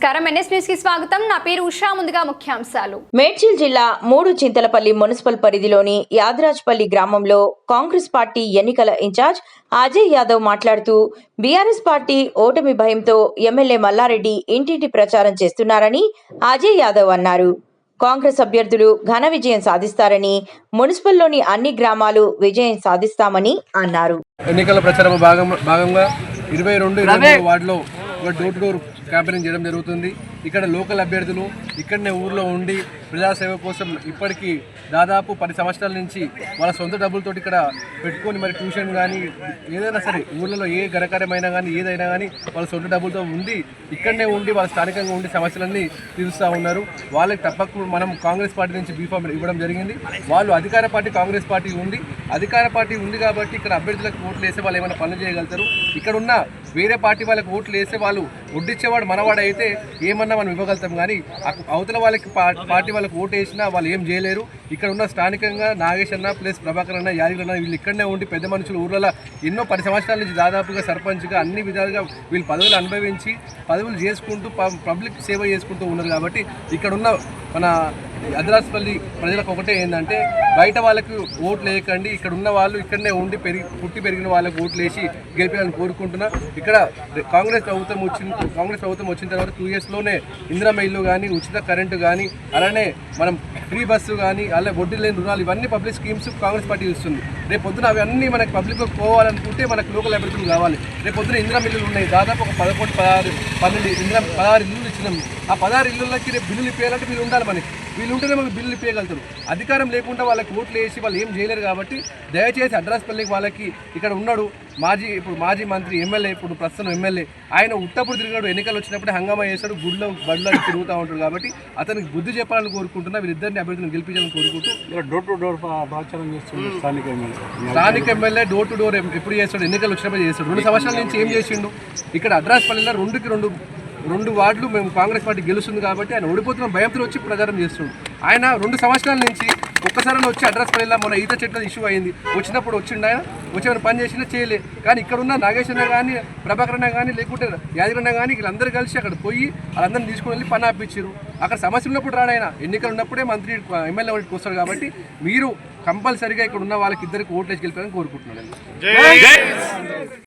నమస్కారం. ఎన్ఎస్ న్యూస్కి స్వాగతం. నా పేరు ఉషా. ముందుగా ముఖ్యాంశాలు. మేడ్చల్ జిల్లా మూడు చింతలపల్లి మున్సిపల్ పరిధిలోని యాదరాజ్పల్లి గ్రామంలో కాంగ్రెస్ పార్టీ ఎన్నికల ఇన్ఛార్జ్ అజయ్ యాదవ్ మాట్లాడుతూ బీఆర్ఎస్ పార్టీ ఓటమి భయంతో ఎమ్మెల్యే మల్లారెడ్డి ఇంటింటి ప్రచారం చేస్తున్నారని అజయ్ యాదవ్ అన్నారు. కాంగ్రెస్ అభ్యర్థులు ఘన విజయం సాధిస్తారని మున్సిపల్లోని అన్ని గ్రామాలు విజయం సాధిస్తామని అన్నారు. ఎన్నికల ప్రచారం భాగం భాగంగా ఇరవై రెండు వార్డులో డోర్ టు డోర్ క్యాంపెయినింగ్ చేయడం జరుగుతుంది. ఇక్కడ లోకల్ అభ్యర్థులు ఇక్కడనే ఊర్లో ఉండి ప్రజాసేవ కోసం ఇప్పటికీ దాదాపు పది సంవత్సరాల నుంచి వాళ్ళ సొంత డబ్బులతో ఇక్కడ పెట్టుకొని మరి ట్యూషన్ కానీ ఏదైనా సరే ఊళ్ళలో ఏ ఘనకార్యమైనా కానీ ఏదైనా కానీ వాళ్ళ సొంత డబ్బులతో ఉండి ఇక్కడనే ఉండి వాళ్ళ స్థానికంగా ఉండి సమస్యలన్నీ తీరుస్తూ ఉన్నారు. వాళ్ళకి తప్పకుండా మనం కాంగ్రెస్ పార్టీ నుంచి బీఫామ్ ఇవ్వడం జరిగింది. వాళ్ళు అధికార పార్టీ కాంగ్రెస్ పార్టీ ఉంది. అధికార పార్టీ ఉంది కాబట్టి ఇక్కడ అభ్యర్థులకు ఓట్లు వేసే వాళ్ళు ఏమైనా పనులు చేయగలుగుతారు? ఇక్కడ ఉన్న వేరే పార్టీ వాళ్ళకి ఓట్లు వేసే వాళ్ళు ఒడ్డిచ్చేవాడు మనవాడు అయితే ఏమన్నా మనం ఇవ్వగలుగుతాం కానీ అవతల వాళ్ళకి పా- పార్టీ వాళ్ళకి ఓటు వేసినా వాళ్ళు ఏం చేయలేరు. ఇక్కడ ఉన్న స్థానికంగా నాగేష్ అన్న ప్లస్ ప్రభాకర్ అన్న యాదగిరి అన్న వీళ్ళు ఇక్కడనే ఉండి పెద్ద మనుషులు ఊర్లలో ఎన్నో పది సంవత్సరాల నుంచి దాదాపుగా సర్పంచ్గా అన్ని విధాలుగా వీళ్ళు పదవులు అనుభవించి పదవులు చేసుకుంటూ పబ్లిక్ సేవ చేసుకుంటూ ఉన్నారు కాబట్టి ఇక్కడున్న మన అద్రాస్పల్లి ప్రజలకు ఒకటే ఏంటంటే బయట వాళ్ళకు ఓట్లు వేయకండి ఇక్కడ ఉన్న వాళ్ళు ఇక్కడనే ఉండి పెరిగి పుట్టి పెరిగిన వాళ్ళకి ఓట్లు వేసి గెలిపాలని కోరుకుంటున్నా. ఇక్కడ కాంగ్రెస్ ప్రభుత్వం వచ్చిన కాంగ్రెస్ ప్రభుత్వం వచ్చిన తర్వాత టూ ఇయర్స్లోనే ఇందిరమ్మ ఇల్లు కానీ ఉచిత కరెంటు కానీ అలానే మనం ఫ్రీ బస్సు కానీ అలా వడ్డీ లేని రుణాలు ఇవన్నీ పబ్లిక్ స్కీమ్స్ కాంగ్రెస్ పార్టీ ఇస్తుంది. రేపు పొద్దున అవన్నీ మనకి పబ్లిక్లో పోవాలనుకుంటే మనకు లోకల్ అభివృద్ధులు కావాలి. రేపు పొద్దున ఇందిరా మిల్లులు ఉన్నాయి. దాదాపు ఒక పదకొండు పదహారు పన్నెండు ఇందిరా పదహారు ఇల్లు ఇచ్చినాం ఆ పదహారు ఇల్లులకి రేపు బిల్లులు ఇప్పేయాలంటే వీళ్ళు ఉండాలి మనకి. వీళ్ళు ఉంటేనే మనకు బిల్లులు ఇప్పేయగలుగుతారు. అధికారం లేకుండా వాళ్ళకి ఓట్లు వేసి వాళ్ళు ఏం చేయలేరు కాబట్టి దయచేసి అడ్రస్ పల్లికి వాళ్ళకి ఇక్కడ ఉన్నాడు. మాజీ ఇప్పుడు మాజీ మంత్రి ఎమ్మెల్యే ఇప్పుడు ప్రస్తుతం ఎమ్మెల్యే. ఆయన ఉట్టప్పుడు తిరిగాడు ఎన్నికలు వచ్చినప్పుడు హంగామా చేస్తాడు గుడిలో బడిలో తిరుగుతూ ఉంటాడు కాబట్టి అతనికి బుద్ధి చెప్పాలని కోరుకుంటున్నా. వీళ్ళిద్దరిని అభ్యర్థులను గెలిపించాలని కోరుకుంటూ. డోర్ టు డోర్ ప్రచారం స్థానిక ఎమ్మెల్యే. స్థానిక ఎమ్మెల్యే డోర్ టు డోర్ ఎప్పుడు చేస్తాడు ఎన్నికలు వచ్చినప్పుడు చేస్తాడు. రెండు సంవత్సరాల నుంచి ఏం చేసిండు? ఇక్కడ అడ్రాస్పల్లిలో రెండుకి రెండు రెండు వార్డులు మేము కాంగ్రెస్ పార్టీ గెలుస్తుంది కాబట్టి ఆయన ఓడిపోతున్న భయంతో వచ్చి ప్రచారం చేస్తున్నాడు. ఆయన రెండు సంవత్సరాల నుంచి ఒక్కసారి వచ్చి అడ్రస్ పడేలా మన ఈత చెట్ల ఇష్యూ అయింది. వచ్చినప్పుడు వచ్చిండు ఆయన వచ్చి పని చేసినా చేయలే. కానీ ఇక్కడ ఉన్న కానీ ప్రభాకరణ కానీ లేకుంటే యాదగిరి కానీ వీళ్ళందరూ కలిసి అక్కడ పోయి వాళ్ళందరినీ తీసుకుని వెళ్ళి పని ఆపించారు. అక్కడ సమస్య ఉన్నప్పుడు రాడాయన ఎన్నికలు ఉన్నప్పుడే మంత్రి ఎమ్మెల్యే వాళ్ళకి వస్తారు కాబట్టి మీరు కంపల్సరిగా ఇక్కడ ఉన్న వాళ్ళకి ఇద్దరికి ఓట్లేసి గెలిపారని కోరుకుంటున్నాను.